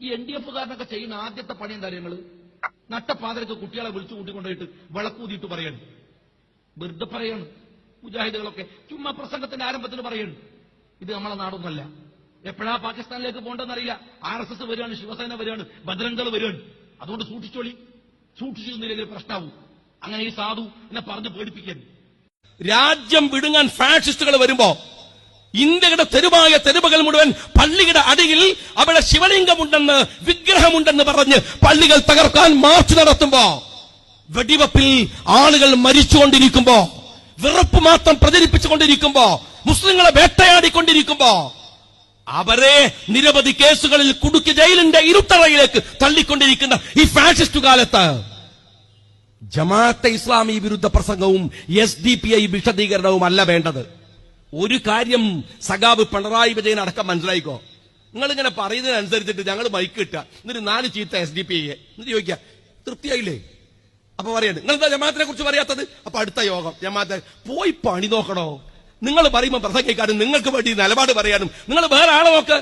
ഈ N D എഫുകാരനൊക്കെ ചെയ്യുന്ന ആദ്യത്തെ പണി എന്താ ഞങ്ങൾ നട്ടപ്പാതിരക്ക് കുട്ടികളെ വിളിച്ചു കൂട്ടിക്കൊണ്ടുപോയിട്ട് വിളക്കൂതിയിട്ട് പറയണം. വെറുതെ പറയാണ്. മുജാഹിദുകളൊക്കെ ചുമ്മാ പ്രസംഗത്തിന്റെ ആരംഭത്തിൽ പറയാണ്. ഇത് നമ്മളെ നാടൊന്നല്ല. എപ്പോഴാ പാകിസ്ഥാനിലേക്ക് പോകണ്ടെന്നറിയില്ല ആർ എസ് എസ് വരികയാണ് ശിവസേന വരികയാണ് ബജരംഗൾ വരികയാണ്. അതുകൊണ്ട് സൂക്ഷിച്ചോളി. സൂക്ഷിച്ചിരുന്നില്ലെങ്കിൽ പ്രശ്നമാവും അങ്ങനെ ഈ സാധു എന്നെ പറഞ്ഞ് പേടിപ്പിക്കാൻ രാജ്യം വിടുങ്ങാൻ ഫാഷിസ്റ്റുകൾ വരുമ്പോ ഇന്ത്യയുടെ തെരുവായ തെരുവുകൾ മുഴുവൻ പള്ളിയുടെ അടിയിൽ അവിടെ ശിവലിംഗമുണ്ടെന്ന് വിഗ്രഹമുണ്ടെന്ന് പറഞ്ഞ് പള്ളികൾ തകർക്കാൻ മാർച്ച് നടത്തുമ്പോ വെടിവെപ്പിൽ ആളുകൾ മരിച്ചുകൊണ്ടിരിക്കുമ്പോ വെറുപ്പ് മാത്രം പ്രചരിപ്പിച്ചുകൊണ്ടിരിക്കുമ്പോ മുസ്ലിങ്ങളെ വേട്ടയാടിക്കൊണ്ടിരിക്കുമ്പോ അവരെ നിരവധി കേസുകളിൽ കുടുക്കി ജയിലിന്റെ ഇരുട്ടറയിലേക്ക് തള്ളിക്കൊണ്ടിരിക്കുന്ന ഈ ഫാഷിസ്റ്റ് കാലത്ത് ജമാഅത്തെ ഇസ്ലാമി വിരുദ്ധ പ്രസംഗവും എസ് ഡി പി ഐ വിശദീകരണവും അല്ല വേണ്ടത്. ഒരു കാര്യം സഖാവ് പിണറായി വിജയൻ അടക്കം മനസ്സിലായിക്കോ? നിങ്ങൾ ഇങ്ങനെ പറയുന്നതിനനുസരിച്ചിട്ട് ഞങ്ങൾ മൈക്ക് കിട്ടുക എന്നിട്ട് നാല് ചീത്ത എസ് ഡി പി എന്നിട്ട് ചോദിക്കുക തൃപ്തിയായില്ലേ? അപ്പൊ പറയണ്ട് നിങ്ങൾ എന്താ ജമാഅത്തിനെ കുറിച്ച് പറയാത്തത്? അപ്പൊ അടുത്ത യോഗം ജമാഅത്തെ പോയി പണി നോക്കണോ? നിങ്ങൾ പറയുമ്പോൾ പ്രസംഗിക്കാനും നിങ്ങൾക്ക് വേണ്ടി നിലപാട് പറയാനും നിങ്ങൾ വേറെ ആളെ നോക്ക്.